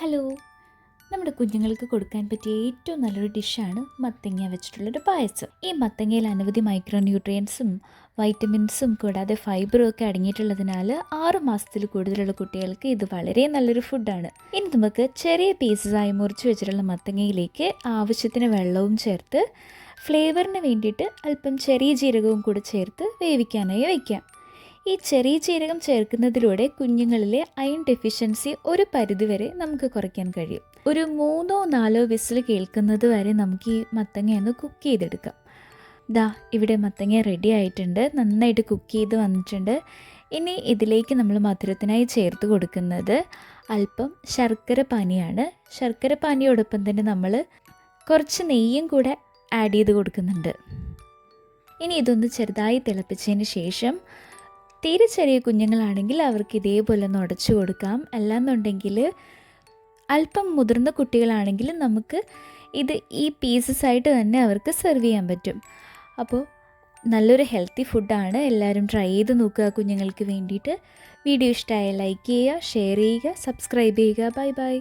Hello. നമ്മുടെ കുഞ്ഞുങ്ങൾക്ക് കൊടുക്കാൻ പറ്റിയ ഏറ്റവും നല്ലൊരു ഡിഷാണ് മത്തങ്ങ വെച്ചിട്ടുള്ളൊരു പായസം. ഈ മത്തങ്ങയിൽ അനവധി മൈക്രോ ന്യൂട്രിയൻസും വൈറ്റമിൻസും കൂടാതെ ഫൈബറും ഒക്കെ അടങ്ങിയിട്ടുള്ളതിനാൽ ആറ് മാസത്തിൽ കൂടുതലുള്ള കുട്ടികൾക്ക് ഇത് വളരെ നല്ലൊരു ഫുഡാണ്. ഇനി നമുക്ക് ചെറിയ പീസസായി മുറിച്ച് വെച്ചിട്ടുള്ള മത്തങ്ങയിലേക്ക് ആവശ്യത്തിന് വെള്ളവും ചേർത്ത് ഫ്ലേവറിന് വേണ്ടിയിട്ട് അല്പം ചെറിയ ജീരകവും കൂടെ ചേർത്ത് വേവിക്കാനായി വയ്ക്കാം. ഈ ചെറിയ ജീരകം ചേർക്കുന്നതിലൂടെ കുഞ്ഞുങ്ങളിലെ അയൺ ഡെഫിഷ്യൻസി ഒരു പരിധിവരെ നമുക്ക് കുറയ്ക്കാൻ കഴിയും. ഒരു മൂന്നോ നാലോ വിസിൽ കേൾക്കുന്നത് വരെ നമുക്ക് ഈ മത്തങ്ങ ഒന്ന് കുക്ക് ചെയ്തെടുക്കാം. ദാ ഇവിടെ മത്തങ്ങ റെഡി ആയിട്ടുണ്ട്. നന്നായിട്ട് കുക്ക് ചെയ്ത് വന്നിട്ടുണ്ട്. ഇനി ഇതിലേക്ക് നമ്മൾ മധുരത്തിനായി ചേർത്ത് കൊടുക്കുന്നത് അല്പം ശർക്കര പാനിയാണ്. ശർക്കര പാനിയോടൊപ്പം തന്നെ നമ്മൾ കുറച്ച് നെയ്യും കൂടെ ആഡ് ചെയ്ത് കൊടുക്കുന്നുണ്ട്. ഇനി ഇതൊന്ന് ചെറുതായി തിളപ്പിച്ചതിന് ശേഷം തീരെ ചെറിയ കുഞ്ഞുങ്ങളാണെങ്കിൽ അവർക്ക് ഇതേപോലെ ഒന്ന് ഉടച്ചു കൊടുക്കാം. അല്ലാന്നുണ്ടെങ്കിൽ അല്പം മുതിർന്ന കുട്ടികളാണെങ്കിൽ നമുക്ക് ഇത് ഈ പീസസ് ആയിട്ട് തന്നെ അവർക്ക് സെർവ് ചെയ്യാൻ പറ്റും. അപ്പോൾ നല്ലൊരു ഹെൽത്തി ഫുഡാണ് എല്ലാവരും ട്രൈ ചെയ്ത് നോക്കുക കുഞ്ഞുങ്ങൾക്ക് വേണ്ടിയിട്ട്. വീഡിയോ ഇഷ്ടമായ ലൈക്ക് ചെയ്യുക ഷെയർ ചെയ്യുക സബ്സ്ക്രൈബ് ചെയ്യുക. Bye bye